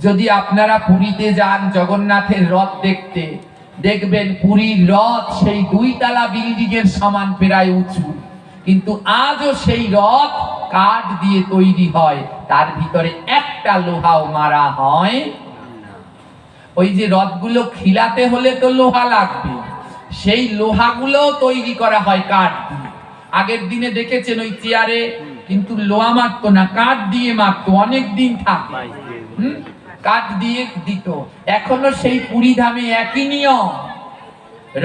যদি আপনারা পুরীতে যান জগন্নাথের রথ দেখতে দেখবেন পুরীর রথ সেই দুইতলা বিল্ডিং এর সমান প্রায় উঁচু। কিন্তু আজও সেই রথ কাঠ দিয়ে তৈরি হয় তার ভিতরে একটা লোহাও মারা হয় ওই যে রথগুলো খিলাতে হলে তো লোহা লাগবে সেই লোহাগুলো তৈরি করা হয় কাঠ দিয়ে। আগের দিনে দেখেছেন ওই চেয়ারে কিন্তু লোহা মারতো না কাঠ দিয়ে মারতো অনেক দিন থাকে হুম? কাঠ দিয়ে দিত। এখনও সেই পুরী ধামে একই নিয়ম।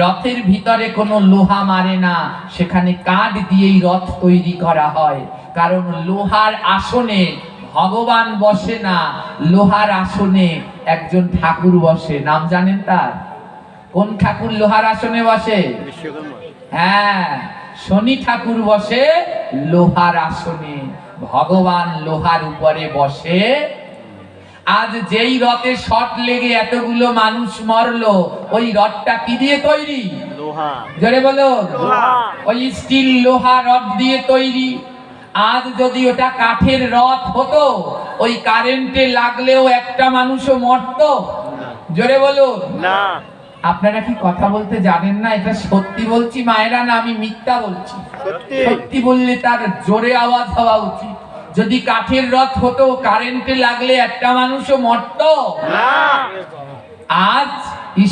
রথের ভিতরে কোনো লোহা মারে না সেখানে কাঠ দিয়েই রথ তৈরি করা হয়। কারণ লোহার আসনে ভগবান বসে না লোহার আসনে একজন ঠাকুর বসে। নাম জানেন তার? কোন ঠাকুর লোহার আসনে বসে? হ্যাঁ শনি ঠাকুর বসে লোহার আসনে। ভগবান লোহার উপরে বসে আজ যেই রথে শট লেগে এতগুলো মানুষ মরলো ওই রথটা কি দিয়ে তৈরি? জোরে বলো। ওই স্টিল লোহা রথ দিয়ে তৈরি। আজ যদি ওটা কাঠের রথ হতো ওই কারেন্টে লাগলেও একটা মানুষও মরতো। জোরে বলো। না। আপনারা কি কথা বলতে জানেন না? এটা সত্যি বলছি মায়েরা না আমি মিথ্যা বলছি। সত্যি। সত্যি বললে তার জোরে আওয়াজ হওয়া উচিত। যদি কাঠের রথ হতো কারেন্টে লাগলে একটা মানুষও মরতো। আজ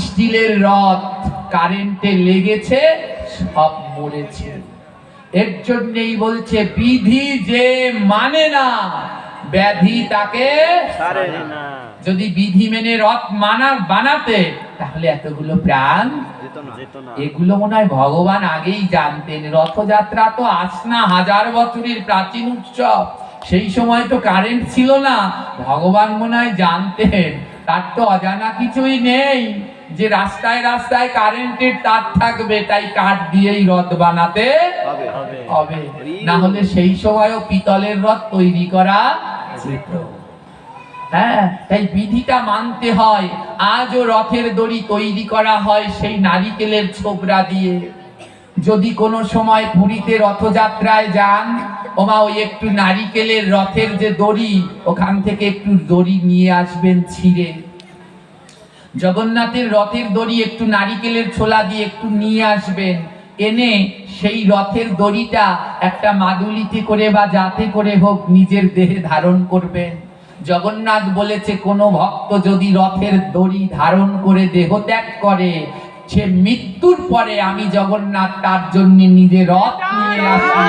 স্টিলের রথ কারেন্টে লেগেছে সব মরেছে। এর জন্যই বলছে বিধি যে মানে না ব্যাধি তাকে যদি বিধি মেনে রথ মানার বানাতে তাহলে এতগুলো প্রাণ এগুলো মনে হয় ভগবান আগেই জানতেন। রথযাত্রা তো আসনা হাজার বছরের প্রাচীন উৎসব। সেই সময় তো কারেন্ট ছিল না। ভগবান মনে হয় জানতেন তার তো অজানা কিছুই নেই যে রাস্তায় রাস্তায় কারেন্টের তার থাকবে তাই কাঠ দিয়েই রথ বানাতে হবে। হবে। হবে। না হলে সেই সময়ও পিতলের রথ তৈরি করা যেত। হ্যাঁ তাই বিধিটা মানতে হয়। আজও রথের দড়ি তৈরি করা হয় সেই নারিকেলের ছোবরা দিয়ে। যদি কোনো সময় পুরীতে রথযাত্রায় যান ওমা ওই একটু নারিকেলের রথের যে দড়ি, ওখান থেকে একটু দড়ি নিয়ে আসবেন ছিঁড়ে। জগন্নাথের রথের দড়ি একটু নারিকেলের ছোলা দিয়ে একটু নিয়ে আসবেন। এনে সেই রথের দড়িটা একটা মাদুলিতে করে বা যাতে করে হোক নিজের দেহে ধারণ করবেন। জগন্নাথ বলেছে, কোনো ভক্ত যদি রথের দড়ি ধারণ করে দেহ ত্যাগ করে, সে মৃত্যুর পরে আমি জগন্নাথ তার জন্য নিজে রথ নিয়ে আসি।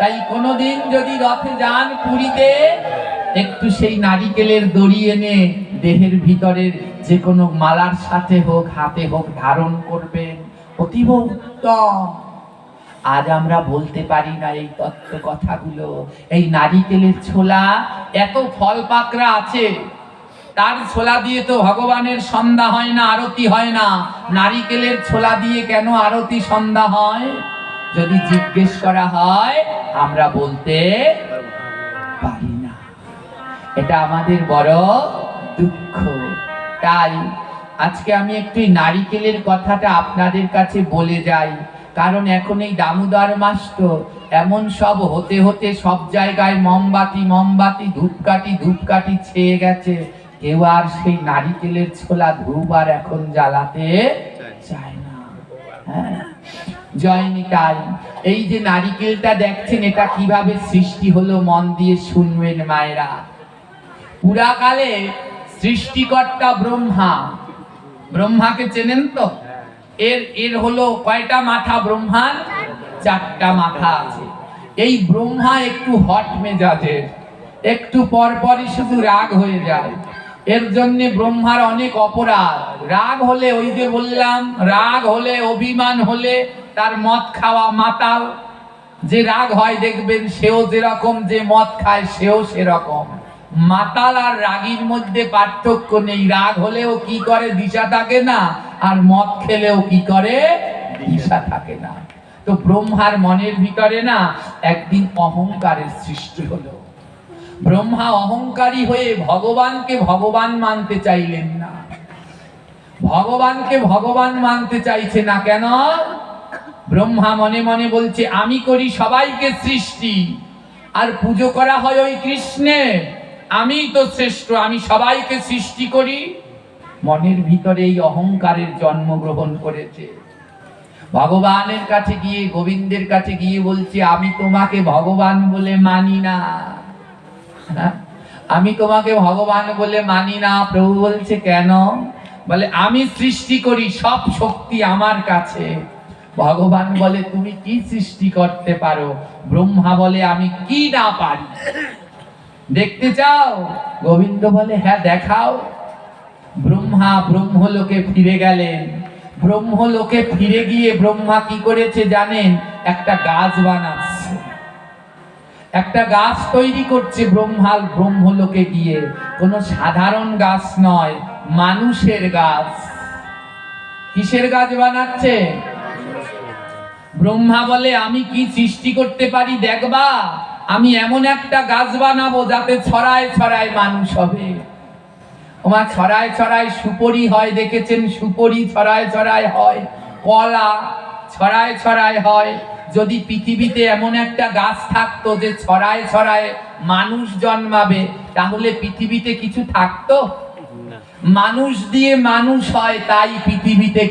তাই কোনোদিন যদি রথে যান পুরীতে একটু সেই নারিকেলের দড়ি এনে দেহের ভিতরের যে কোনো মালার সাথে হোক হাতে হোক ধারণ করবেন। অতীব উত্তম। আজ আমরা বলতে পারি না এই তত্ত্ব কথাগুলো। এই নারিকেলের ছোলা এত ফল পাকড়া আছে। তার ছোলা দিয়ে তো ভগবানের সন্ধ্যা হয় না, আরতি হয় না। নারিকেলের ছোলা দিয়ে কেন আরতি সন্ধ্যা হয়? যদি জিজ্ঞেস করা হয়, আমরা বলতে পারি না। এটা আমাদের বড় দুঃখ। তাই আজকে আমি একটু নারিকেলের কথাটা আপনাদের কাছে বলে যাই। কারণ এখন এই দামোদর মাস তো এমন সব হতে হতে সব জায়গায় মোমবাতি মোমবাতি, ধূপকাঠি ধূপকাঠি ছেয়ে গেছে। কেউ আর সেই নারিকেলের ছোলা ধূপ আর এখন জ্বালাতে চায়। না। হ্যাঁ। জয় নিতাই এই যে নারিকেলটা দেখছেন এটা কীভাবে সৃষ্টি হলো মন দিয়ে শুনবেন মায়েরা। পুরাকালে সৃষ্টিকর্তা ব্রহ্মা ব্রহ্মাকে চেনেন তো? এর এর হলো কয়টা মাথা ব্রহ্মার? চারটা মাথা আছে। এই ব্রহ্মা একটু হট মেজাজের একটু পর পরই শুধু রাগ হয়ে যায়। এর জন্য ব্রহ্মার অনেক অপরাধ। রাগ হলে ওই যে বললাম, রাগ হলে অভিমান হলে তার মদ খাওয়া মাতাল। যে রাগ হয় দেখবেন, সেও যেরকম, যে মদ খায় সেও সেরকম। মাতাল আর রাগীর মধ্যে পার্থক্য নেই। রাগ হলেও কি করে দিশা থাকে না, আর মদ খেলেও কি করে দিশা থাকে না। তো ব্রহ্মার মনের ভিতরে না একদিন অহংকারের সৃষ্টি হলো। ব্রহ্মা অহংকারী হয়ে ভগবানকে ভগবান মানতে চাইলেন না। ভগবানকে ভগবান মানতে চাইছে না কেন? ব্রহ্মা মনে মনে বলছে, আমি করি সবাইকে সৃষ্টি, আর পুজো করা হয় ওই কৃষ্ণের। আমিই তো শ্রেষ্ঠ, আমি সবাইকে সৃষ্টি করি। মনের ভিতরে এই অহংকারের জন্মগ্রহণ করেছে। ভগবানের কাছে গিয়ে, গোবিন্দের কাছে গিয়ে বলছে, আমি তোমাকে ভগবান বলে মানি না? আমি তোমাকে ভগবান বলে মানি না, প্রভু বলছে কেন? বলে, আমি সৃষ্টি করি সব শক্তি আমার কাছে। ভগবান বলে, তুমি কি সৃষ্টি করতে পারো? ব্রহ্মা বলে, আমি কি না পারি? দেখতে চাও? গোবিন্দ বলে হ্যাঁ দেখাও। ব্রহ্মা ব্রহ্মলোকে ফিরে গেলেন। ব্রহ্মলোকে ফিরে গিয়ে ব্রহ্মা কি করেছে জানেন? একটা গাছ বানাচ্ছে। একটা গাছ তৈরি করছে ব্রহ্মাল ব্রহ্মলোকে গিয়ে। কোনো সাধারণ গাছ নয়, মানুষের গাছ। কিসের গাছ বানাচ্ছে? ব্রহ্মা বলে, আমি কি সৃষ্টি করতে পারি? দেখবা, আমি এমন একটা গাছ বানাবো যাতে ছড়ায় ছড়ায় মানুষ হবে। তোমার ছড়ায় ছড়ায় সুপরি হয়, দেখেছেন? সুপরি ছড়ায় ছড়ায় হয়। কলা ছড়ায় ছড়ায় হয়। যদি পৃথিবীতে এমন একটা গাছ থাকতো যে ছড়ায় ছড়ায় মানুষ জন্মাবে তাহলে পৃথিবীতে কিছু থাকতো? মানুষ দিয়ে মানুষ হয় তাই পৃথিবীতে